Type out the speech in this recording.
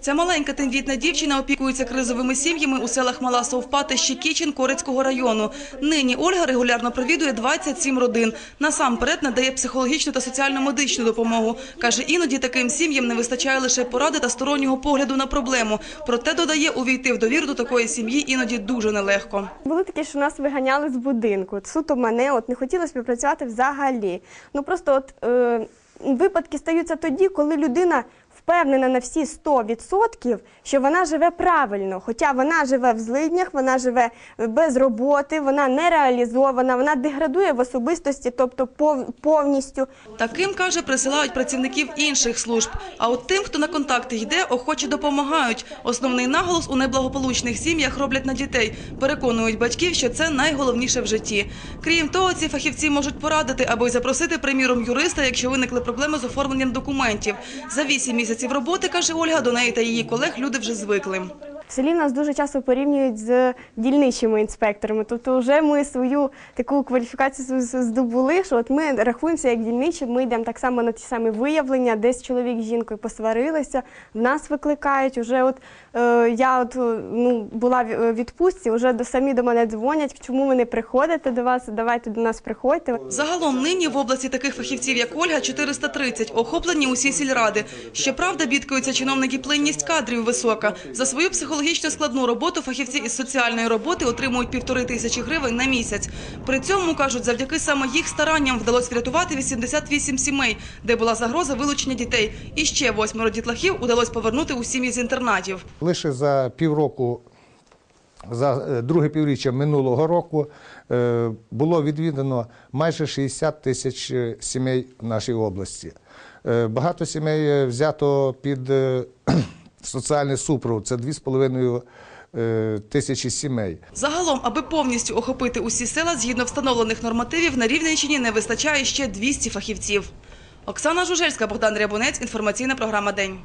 Ця маленька тендітна дівчина опікується кризовими сім'ями у селах Мала Совпа та Щекічин Корицького району. Нині Ольга регулярно провідує 27 родин. Насамперед надає психологічну та соціально-медичну допомогу. Каже, іноді таким сім'ям не вистачає лише поради та стороннього погляду на проблему. Проте додає, увійти в довіру до такої сім'ї іноді дуже нелегко. Були такі, що нас виганяли з будинку. Суто мене от не хотіли співпрацювати взагалі. Ну просто от е, випадки стаються тоді, коли людина впевнена на всі 100%, що вона живе правильно. Хоча вона живе в злиднях, вона живе без роботи, вона не реалізована, вона деградує в особистості, тобто пов- повністю. Таким, каже, присилають працівників інших служб. А от тим, хто на контакти йде, охоче допомагають. Основний наголос у неблагополучних сім'ях роблять на дітей. Переконують батьків, що це найголовніше в житті. Крім того, ці фахівці можуть порадити або й запросити, приміром, юриста, якщо виникли проблеми з оформленням документів. За вісім місяців роботи, каже Ольга, до неї та її колег люди вже звикли. Селі нас дуже часто порівнюють з дільничими інспекторами. Тобто, вже ми свою таку кваліфікацію здобули, що от ми рахуємося як дільничі, ми йдемо так само на ті самі виявлення, десь чоловік з жінкою посварилися, в нас викликають. Уже от е, я от е, ну була в відпустці, вже до самі до мене дзвонять, чому ви не приходите до вас, давайте до нас приходьте. Загалом нині в області таких фахівців, як Ольга, 430, охоплені усі сільради. Щоправда, бідкаються чиновники плинність кадрів висока. За свою психологічно складну роботу фахівці із соціальної роботи отримують півтори тисячі гривень на місяць. При цьому, кажуть, завдяки саме їх старанням вдалося врятувати 88 сімей, де була загроза вилучення дітей. І ще восьмеро дітлахів удалось повернути у сім'ї з інтернатів. Лише за півроку, за е, друге півріччя минулого року, е, було відвідано майже 60 тисяч е, сімей в нашій області. Багато сімей взято під соціальний супровод, це 2,5 е, тисячі сімей. Загалом, аби повністю охопити усі села, згідно встановлених нормативів, на Рівненщині не вистачає ще 200 фахівців. Оксана Жужельська, Богдан Рябунець, інформаційна програма «День».